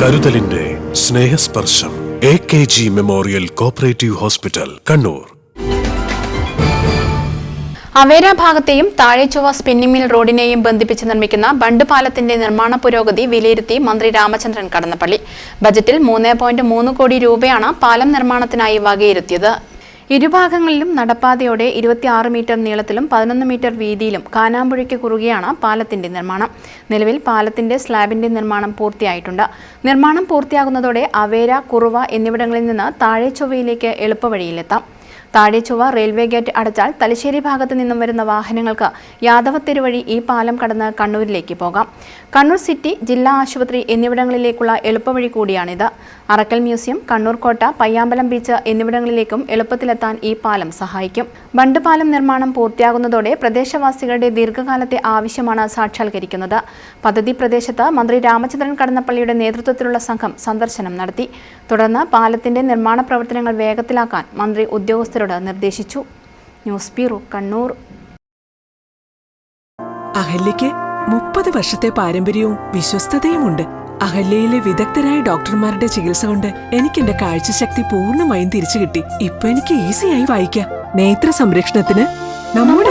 കരുതലിന്റെ Snehasparsham. A K G memorial cooperative hospital Kannur. Avera ഭാഗത്തെയും താഴെച്ചുവ spinning mill റോഡിനെയും ബന്ധിപ്പിച്ച് നിർമ്മിക്കുന്ന ബണ്ട് പാലത്തിന്റെ നിർമ്മാണ പുരോഗതി വിലയിരുത്തി മന്ത്രി രാമചന്ദ്രൻ കടന്നപ്പള്ളി. ബജറ്റിൽ മൂന്ന് കോടി രൂപയാണ് പാലം നിർമ്മാണത്തിനായി വകയിരുത്തിയത്. ഇരുഭാഗങ്ങളിലും നടപ്പാതയോടെ ഇരുപത്തിയാറ് മീറ്റർ നീളത്തിലും പതിനൊന്ന് മീറ്റർ വീതിയിലും കാനാമ്പുഴയ്ക്ക് കുറുകെയാണ് പാലത്തിന്റെ നിർമ്മാണം. നിലവിൽ പാലത്തിന്റെ സ്ലാബിന്റെ നിർമ്മാണം പൂർത്തിയായിട്ടുണ്ട്. നിർമ്മാണം പൂർത്തിയാകുന്നതോടെ അവേര കുറുവ എന്നിവിടങ്ങളിൽ നിന്ന് താഴെ ചൊവ്വയിലേക്ക് എളുപ്പവഴിയിലെത്താം. താഴെച്ചുവ റെയിൽവേ ഗേറ്റ് അടച്ചാൽ തലശ്ശേരി ഭാഗത്തു നിന്നും വരുന്ന വാഹനങ്ങൾക്ക് യാദവത്തെരു വഴി ഈ പാലം കടന്ന് കണ്ണൂരിലേക്ക് പോകാം. കണ്ണൂർ സിറ്റി ജില്ലാ ആശുപത്രി എന്നിവിടങ്ങളിലേക്കുള്ള എളുപ്പവഴി കൂടിയാണിത്. അറക്കൽ മ്യൂസിയം കണ്ണൂർ കോട്ട പയ്യാമ്പലം ബീച്ച് എന്നിവിടങ്ങളിലേക്കും എളുപ്പത്തിലെത്താൻ ഈ പാലം സഹായിക്കും. ബണ്ട് പാലം നിർമ്മാണം പൂർത്തിയാകുന്നതോടെ പ്രദേശവാസികളുടെ ദീർഘകാലത്തെ ആവശ്യമാണ് സാക്ഷാത്കരിക്കുന്നത്. പദ്ധതി പ്രദേശത്ത് മന്ത്രി രാമചന്ദ്രൻ കടന്നപ്പള്ളിയുടെ നേതൃത്വത്തിലുള്ള സംഘം സന്ദർശനം നടത്തി. തുടർന്ന് പാലത്തിന്റെ നിർമ്മാണ പ്രവർത്തനങ്ങൾ വേഗത്തിലാക്കാൻ മന്ത്രി ഉദ്യോഗസ്ഥരോട് നിർദ്ദേശിച്ചു. News bureau Kannur. അഹല്യയ്ക്ക് മുപ്പത് വർഷത്തെ പാരമ്പര്യവും വിശ്വസ്തതയുമുണ്ട്. അഹല്യയിലെ വിദഗ്ധരായ ഡോക്ടർമാരുടെ ചികിത്സ കൊണ്ട് എനിക്ക് എന്റെ കാഴ്ചശക്തി പൂർണമായും തിരിച്ചു കിട്ടി ഇപ്പൊ എനിക്ക് ഈസിയായി വായിക്കാം. നേത്ര സംരക്ഷണത്തിന് നമ്മുടെ